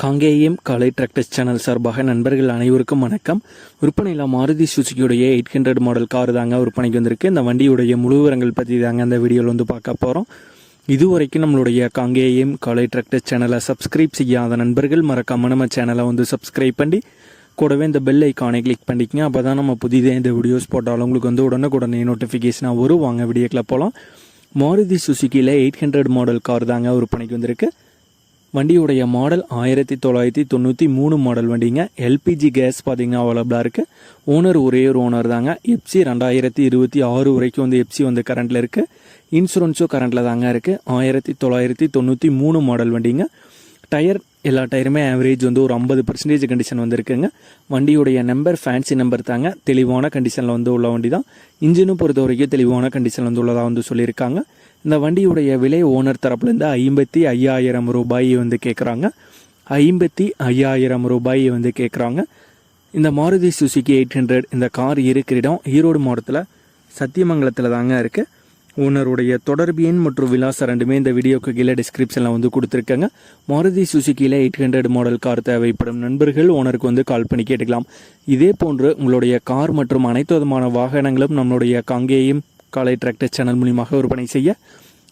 காங்கேயம் காலை tractors channel சார்பாக நண்பர்கள் அனைவருக்கும் வணக்கம். விற்பனையில் மாருதி சுசுக்கியுடைய எயிட் ஹண்ட்ரட் மாடல் கார் தாங்க விற்பனைக்கு வந்திருக்கு. இந்த வண்டியுடைய முழு விவரங்கள் பற்றி தாங்க அந்த வீடியோவில் வந்து பார்க்க போகிறோம் இதுவரைக்கும் நம்மளுடைய காங்கேயம் காலை டிராக்டர்ஸ் சேனலை சப்ஸ்கிரைப் செய்யாத நண்பர்கள் மறக்காம நம்ம சேனலை வந்து சப்ஸ்கிரைப் பண்ணி கூடவே இந்த பெல் ஐக்கானை கிளிக் பண்ணிக்கங்க. அப்போ தான் நம்ம புதிதாக இந்த வீடியோஸ் போட்டாலும் உங்களுக்கு வந்து உடனுக்குடனே நோட்டிஃபிகேஷனாக வரும். வாங்க வீடியோக்கில் போகலாம் மாருதி சுசுக்கியில் எயிட் ஹண்ட்ரட் மாடல் கார் தாங்க விற்பனைக்கு வந்திருக்கு. வண்டியுடைய மாடல் ஆயிரத்தி தொள்ளாயிரத்தி தொண்ணூற்றி மூணு மாடல் வண்டிங்க. எல்பிஜி கேஸ் பார்த்தீங்கன்னா அவைலபிளாக இருக்குது ஓனர் ஒரே ஒரு ஓனர் தாங்க. எப்சி ரெண்டாயிரத்தி இருபத்தி ஆறு வரைக்கும் வந்து எப்சி வந்து கரண்ட்டில் இருக்குது இன்சூரன்ஸும் கரண்ட்டில் தாங்க இருக்குது ஆயிரத்தி தொள்ளாயிரத்தி தொண்ணூற்றி மூணு மாடல் வண்டிங்க. டயர் எல்லா டயருமே ஆவரேஜ் வந்து ஒரு ஐம்பது பர்சன்டேஜ் கண்டிஷன் வந்திருக்குங்க. வண்டியுடைய நம்பர் ஃபேன்சி நம்பர் தாங்க. தெளிவான கண்டிஷனில் வந்து உள்ள வண்டி தான் இன்ஜினும் பொறுத்த வரைக்கும் தெளிவான கண்டிஷனில் வந்து உள்ளதாக வந்து சொல்லியிருக்காங்க. இந்த வண்டியுடைய விலை ஓனர் தரப்புலேருந்து ஐம்பத்தி ஐயாயிரம் ரூபாய் வந்து கேட்குறாங்க ஐம்பத்தி ஐயாயிரம் ரூபாய் வந்து கேட்குறாங்க இந்த மாருதி சுசுகி எயிட் ஹண்ட்ரட் இந்த கார் இருக்கிற இடம் ஈரோடு மாவட்டத்தில் சத்தியமங்கலத்தில் தாங்க இருக்குது ஓனருடைய தொடர்பு எண் மற்றும் விலாசம் ரெண்டுமே இந்த வீடியோக்கு கீழே டிஸ்கிரிப்ஷனில் வந்து கொடுத்துருக்காங்க. மாருதி சுசுக்கியில் எயிட் ஹண்ட்ரட் மாடல் கார் தேவைப்படும் நண்பர்கள் ஓனருக்கு வந்து கால் பண்ணி கேட்டுக்கலாம். இதே போன்று உங்களுடைய கார் மற்றும் அனைத்து விதமான வாகனங்களும் நம்மளுடைய காங்கேயம் காலை டிராக்டர் சேனல் மூலியமாக விற்பனை செய்ய